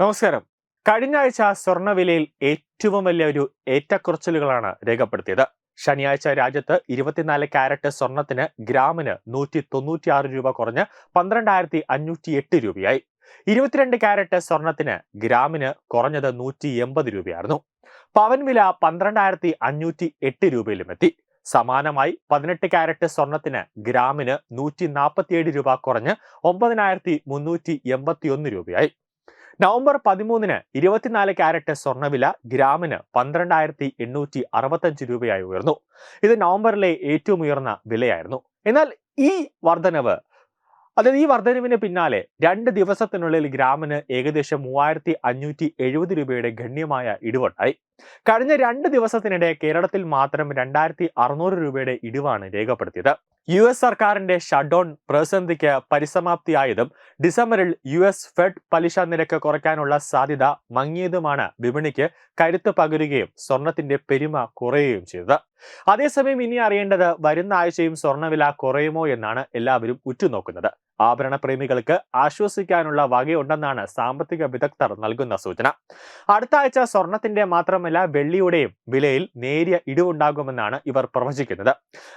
നമസ്കാരം. കഴിഞ്ഞ ആഴ്ച സ്വർണവിലയിൽ ഏറ്റവും വലിയ ഒരു ഏറ്റക്കുറച്ചിലുകളാണ് രേഖപ്പെടുത്തിയത്. ശനിയാഴ്ച രാജ്യത്ത് ഇരുപത്തിനാല് കാരറ്റ് സ്വർണത്തിന് ഗ്രാമിന് നൂറ്റി തൊണ്ണൂറ്റിയാറ് രൂപ കുറഞ്ഞ് പന്ത്രണ്ടായിരത്തി അഞ്ഞൂറ്റി എട്ട് രൂപയായി. ഇരുപത്തിരണ്ട് കാരറ്റ് സ്വർണത്തിന് ഗ്രാമിന് കുറഞ്ഞത് നൂറ്റി എൺപത് രൂപയായിരുന്നു. പവൻ വില പന്ത്രണ്ടായിരത്തി അഞ്ഞൂറ്റി എട്ട് രൂപയിലും എത്തി സമാനമായി പതിനെട്ട് കാരറ്റ് സ്വർണത്തിന് ഗ്രാമിന് നൂറ്റി നാൽപ്പത്തിയേഴ് രൂപ കുറഞ്ഞ് ഒമ്പതിനായിരത്തി മുന്നൂറ്റി എൺപത്തി ഒന്ന് രൂപയായി. നവംബർ പതിമൂന്നിന് ഇരുപത്തിനാല് ക്യാരറ്റ് സ്വർണവില ഗ്രാമിന് പന്ത്രണ്ടായിരത്തി എണ്ണൂറ്റി അറുപത്തഞ്ച് രൂപയായി ഉയർന്നു. ഇത് നവംബറിലെ ഏറ്റവും ഉയർന്ന വിലയായിരുന്നു. എന്നാൽ ഈ വർധനവ് അതായത് ഈ വർധനവിന് പിന്നാലെ രണ്ട് ദിവസത്തിനുള്ളിൽ ഗ്രാമിന് ഏകദേശം മൂവായിരത്തി അഞ്ഞൂറ്റി എഴുപത് രൂപയുടെ ഗണ്യമായ ഇടിവുണ്ടായി. കഴിഞ്ഞ രണ്ട് ദിവസത്തിനിടെ കേരളത്തിൽ മാത്രം രണ്ടായിരത്തി അറുന്നൂറ് രൂപയുടെ ഇടിവാണ് രേഖപ്പെടുത്തിയത്. യു എസ് സർക്കാരിന്റെ ഷട്ട്ഡൌൺ പ്രതിസന്ധിക്ക് പരിസമാപ്തിയായതും ഡിസംബറിൽ യു എസ് ഫെഡ് പലിശ നിരക്ക് കുറയ്ക്കാനുള്ള സാധ്യത മങ്ങിയതുമാണ് വിപണിക്ക് കരുത്ത് പകരുകയും സ്വർണത്തിന്റെ പെരുമ കുറയുകയും ചെയ്തത്. അതേസമയം ഇനി അറിയേണ്ടത് വരുന്ന ആഴ്ചയും സ്വർണവില കുറയുമോ എന്നാണ് എല്ലാവരും ഉറ്റുനോക്കുന്നത്. ആഭരണ പ്രേമികൾക്ക് ആശ്വസിക്കാനുള്ള വകയുണ്ടെന്നാണ് സാമ്പത്തിക വിദഗ്ധർ നൽകുന്ന സൂചന. അടുത്ത ആഴ്ച സ്വർണത്തിന്റെ മാത്രമല്ല വെള്ളിയുടെയും വിലയിൽ നേരിയ ഇടിവുണ്ടാകുമെന്നാണ് ഇവർ പ്രവചിക്കുന്നത്.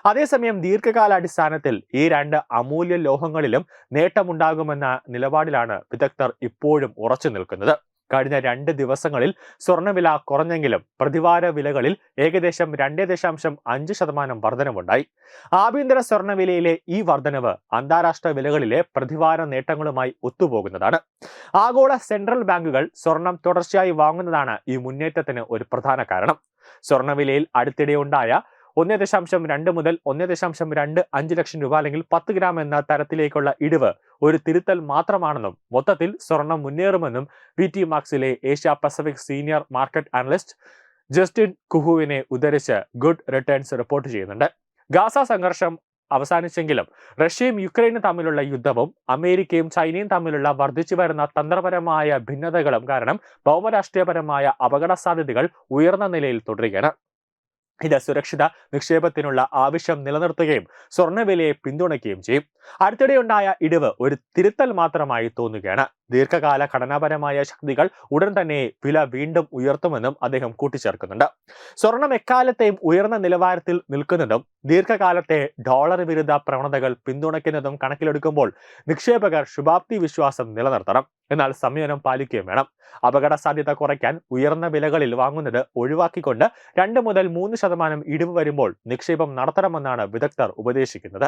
അതേസമയം ദീർഘകാലാടിസ്ഥാനത്തിൽ ഈ രണ്ട് അമൂല്യ ലോഹങ്ങളിലും നേട്ടമുണ്ടാകുമെന്ന നിലപാടിലാണ് വിദഗ്ധർ ഇപ്പോഴും ഉറച്ചു നിൽക്കുന്നത് കഴിഞ്ഞ രണ്ട് ദിവസങ്ങളിൽ സ്വർണവില കുറഞ്ഞെങ്കിലും പ്രതിവാര വിലകളിൽ ഏകദേശം രണ്ടേ ദശാംശം അഞ്ച് ശതമാനം വർധനവുണ്ടായി. ആഭ്യന്തര സ്വർണവിലയിലെ ഈ വർധനവ് അന്താരാഷ്ട്ര വിലകളിലെ പ്രതിവാര നേട്ടങ്ങളുമായി ഒത്തുപോകുന്നതാണ്. ആഗോള സെൻട്രൽ ബാങ്കുകൾ സ്വർണം തുടർച്ചയായി വാങ്ങുന്നതാണ് ഈ മുന്നേറ്റത്തിന് ഒരു പ്രധാന കാരണം. സ്വർണവിലയിൽ അടുത്തിടെ ഉണ്ടായ ഒന്ന് ദശാംശം രണ്ട് മുതൽ ഒന്ന് ദശാംശം രണ്ട് അഞ്ച് ലക്ഷം രൂപ അല്ലെങ്കിൽ പത്ത് ഗ്രാം എന്ന തരത്തിലേക്കുള്ള ഇടിവ് ഒരു തിരുത്തൽ മാത്രമാണെന്നും മൊത്തത്തിൽ സ്വർണം മുന്നേറുമെന്നും V T മാർക്സിലെ Asia Pacific senior market analyst Justin കുഹുവിനെ ഉദ്ധരിച്ച് ഗുഡ് റിട്ടേൺസ് റിപ്പോർട്ട് ചെയ്യുന്നുണ്ട്. ഗാസ സംഘർഷം അവസാനിച്ചെങ്കിലും റഷ്യയും യുക്രൈനും തമ്മിലുള്ള യുദ്ധവും അമേരിക്കയും ചൈനയും തമ്മിലുള്ള വർദ്ധിച്ചു വരുന്ന തന്ത്രപരമായ ഭിന്നതകളും കാരണം ഭൗമരാഷ്ട്രീയപരമായ അപകട സാധ്യതകൾ ഉയർന്ന നിലയിൽ തുടരുകയാണ്. ഇത് സുരക്ഷിത നിക്ഷേപത്തിനുള്ള ആവശ്യം നിലനിർത്തുകയും സ്വർണവിലയെ പിന്തുണയ്ക്കുകയും ചെയ്യും. അടുത്തിടെയുണ്ടായ ഇടിവ് ഒരു തിരുത്തൽ മാത്രമായി തോന്നുകയാണ്. ദീർഘകാല ഘടനാപരമായ ശക്തികൾ ഉടൻ തന്നെ വില വീണ്ടും ഉയർത്തുമെന്നും അദ്ദേഹം കൂട്ടിച്ചേർക്കുന്നുണ്ട്. സ്വർണം എക്കാലത്തെയും ഉയർന്ന നിലവാരത്തിൽ നിൽക്കുന്നതും ദീർഘകാലത്തെ ഡോളർ വിരുദ്ധ പ്രവണതകൾ പിന്തുണയ്ക്കുന്നതും കണക്കിലെടുക്കുമ്പോൾ നിക്ഷേപകർ ശുഭാപ്തി വിശ്വാസം നിലനിർത്തണം. എന്നാൽ സംയോജനം പാലിക്കുകയും വേണം. അപകട സാധ്യത കുറയ്ക്കാൻ ഉയർന്ന വിലകളിൽ വാങ്ങുന്നത് ഒഴിവാക്കിക്കൊണ്ട് രണ്ട് മുതൽ മൂന്ന് ശതമാനം ഇടിവ് വരുമ്പോൾ നിക്ഷേപം നടത്തണമെന്നാണ് വിദഗ്ധർ ഉപദേശിക്കുന്നത്.